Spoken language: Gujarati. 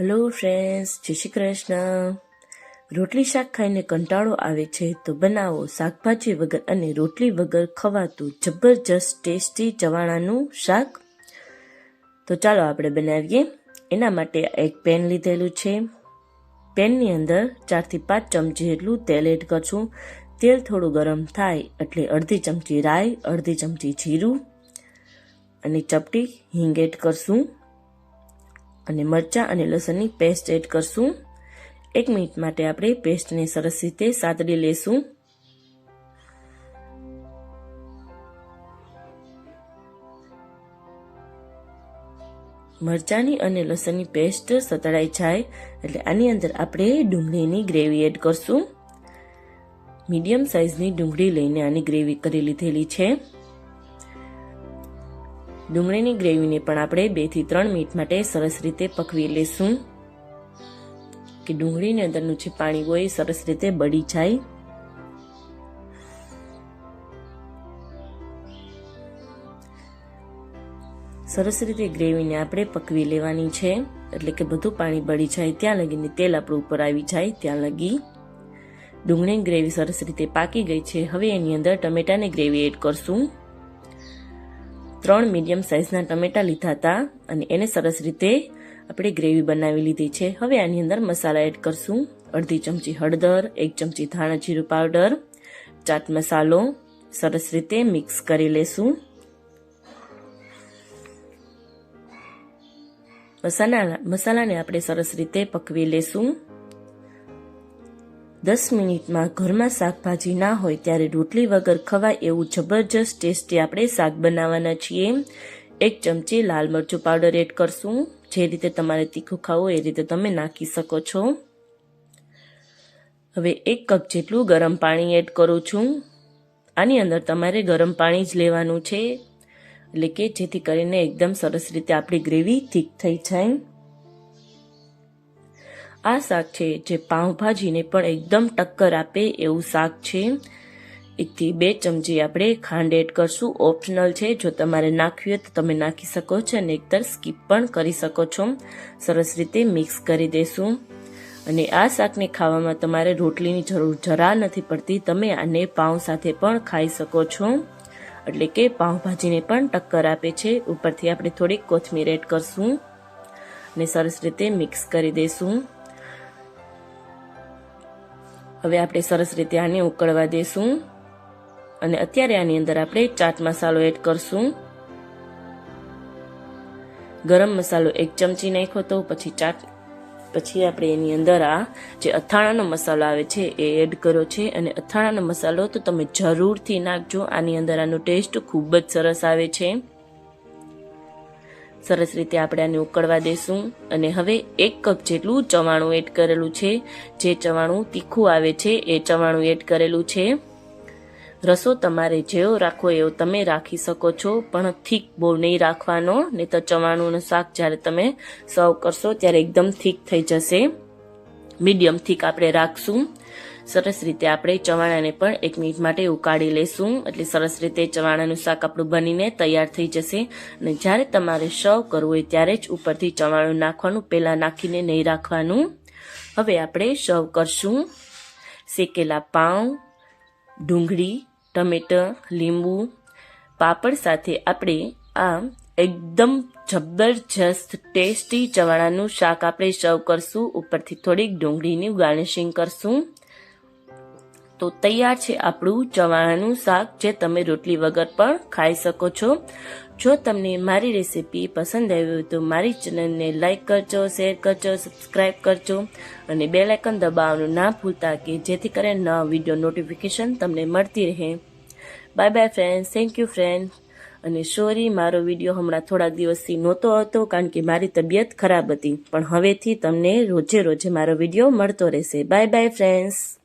હલો ફ્રેન્ડ્સ જય શ્રી કૃષ્ણ. રોટલી શાક ખાઈને કંટાળો આવે છે તો બનાવો શાકભાજી વગર અને રોટલી વગર ખવાતું જબરજસ્ત ટેસ્ટી ચવાણાનું શાક. તો ચાલો આપણે બનાવીએ. એના માટે એક પેન લીધેલું છે. પેનની અંદર ચારથી પાંચ ચમચી જેટલું તેલ એડ કરશું. તેલ થોડું ગરમ થાય એટલે અડધી ચમચી રાઈ, અડધી ચમચી જીરું અને ચપટી હિંગ એડ કરશું. અને મરચાં અને લસણની પેસ્ટ એડ કરશું. એક મિનિટ માટે આપણે પેસ્ટને સરસ રીતે સાતડી લેશું. મરચાંની અને લસણની પેસ્ટ સતળાઈ જાય એટલે આની અંદર આપણે ડુંગળીની ગ્રેવી એડ કરશું. મીડિયમ સાઇઝની ડુંગળી લઈને આની ગ્રેવી કરી લીધેલી છે. ડુંગળીની ગ્રેવીને પણ આપણે બેથી ત્રણ મિનિટ માટે સરસ રીતે પકવી લેશું. કે ડુંગળીની અંદરનું જે પાણી હોય એ સરસ રીતે બળી જાય. સરસ રીતે ગ્રેવીને આપણે પકવી લેવાની છે. એટલે કે બધું પાણી બળી જાય, ત્યાં લગીને તેલ આપણું ઉપર આવી જાય, ત્યાં લગી. ડુંગળીની ગ્રેવી સરસ રીતે પાકી ગઈ છે. હવે એની અંદર ટમેટાની ગ્રેવી એડ કરશું. ત્રણ મીડિયમ સાઇઝના ટમેટા લીધા હતા અને એને સરસ રીતે આપણે ગ્રેવી બનાવી લીધી છે. હવે આની અંદર મસાલા એડ કરશું. અડધી ચમચી હળદર, એક ચમચી ધાણા જીરું પાવડર, ચાટ મસાલો. સરસ રીતે મિક્સ કરી લેશું. મસાલા, મસાલાને આપણે સરસ રીતે પકવી લેશું. દસ મિનિટમાં ઘરમાં શાકભાજી ના હોય ત્યારે રોટલી વગર ખવાય એવું જબરજસ્ત ટેસ્ટી આપણે શાક બનાવવાના છીએ. એક ચમચી લાલ મરચું પાવડર એડ કરશું. જે રીતે તમારે તીખું ખાવું એ રીતે તમે નાખી શકો છો. હવે એક કપ જેટલું ગરમ પાણી એડ કરું છું. આની અંદર તમારે ગરમ પાણી જ લેવાનું છે. એટલે કે જેથી કરીને એકદમ સરસ રીતે આપણી ગ્રેવી થીક થઈ જાય. આ શાક છે જે પાઉંભાજીને પણ એકદમ ટક્કર આપે એવું શાક છે. એકથી બે ચમચી આપણે ખાંડ એડ કરશું. ઓપ્શનલ છે, જો તમારે નાખવી હોય તો તમે નાખી શકો છો અને એકતર સ્કીપ પણ કરી શકો છો. સરસ રીતે મિક્સ કરી દેશું. અને આ શાકને ખાવામાં તમારે રોટલીની જરૂર જરા નથી પડતી. તમે આને પાઉં સાથે પણ ખાઈ શકો છો. એટલે કે પાઉંભાજીને પણ ટક્કર આપે છે. ઉપરથી આપણે થોડીક કોથમીર એડ કરશું. અને સરસ રીતે મિક્સ કરી દઈશું હવે આપણે સરસ રીતે આને ઉકળવા દઈશું અને અત્યારે આની અંદર આપણે ચાટ મસાલો એડ કરશું. ગરમ મસાલો એક ચમચી નાખ્યો તો પછી ચાટ, પછી આપણે એની અંદર આ જે અથાણાનો મસાલો આવે છે એ એડ કર્યો છે. અને અથાણાનો મસાલો તો તમે જરૂરથી નાખજો. આની અંદર આનો ટેસ્ટ ખૂબ જ સરસ આવે છે. સરસ રીતે આપણે આને ઉકળવા દેશું અને હવે એક કપ જેટલું ચવાણું એડ કરેલું છે. જે ચવાણું તીખું આવે છે એ ચવાણું એડ કરેલું છે. રસો તમારે જેવો રાખવો એવો તમે રાખી શકો છો, પણ થીક બહુ નહીં રાખવાનો નહીં તો ચવાણુંનું શાક જ્યારે તમે સર્વ કરશો ત્યારે એકદમ થીક થઈ જશે. મીડિયમ થીક આપણે રાખશું. સરસ રીતે આપણે ચવાણાને પણ એક મિનિટ માટે ઉકાળી લેશું. એટલે સરસ રીતે ચવાણાનું શાક આપણું બનીને તૈયાર થઈ જશે. અને જ્યારે તમારે સર્વ કરવું હોય ત્યારે જ ઉપરથી ચવાણું નાખવાનું, પહેલાં નાખીને નહીં રાખવાનું. હવે આપણે સર્વ કરશું. શેકેલા પાઉં, ડુંગળી ટમેટા લીંબુ, પાપડ સાથે આપણે આ એકદમ જબરજસ્ત ટેસ્ટી ચવાણાનું શાક આપણે સર્વ કરશું. ઉપરથી થોડીક ડુંગળીનું ગાર્નિશિંગ કરશું. તો તૈયાર છે આપણું ચવાણાનું શાક, જે તમે રોટલી વગર પણ ખાઈ શકો છો. જો તમને મારી રેસીપી પસંદ આવી હોય તો મારી ચેનલને લાઇક કરજો, શેર કરજો, સબસ્ક્રાઇબ કરજો અને બે લાઇકન દબાવવાનું ના ભૂલતા કે જેથી કરીને નવા વીડિયો નોટિફિકેશન તમને મળતી રહે. Bye bye friend thank you friend. અને સોરી, મારો વીડિયો હમણાં થોડા દિવસથી નહોતો હતો કારણ કે મારી તબિયત ખરાબ હતી. પણ હવેથી તમને રોજે રોજે મારો વીડિયો મળતો રહેશે. Bye bye friends.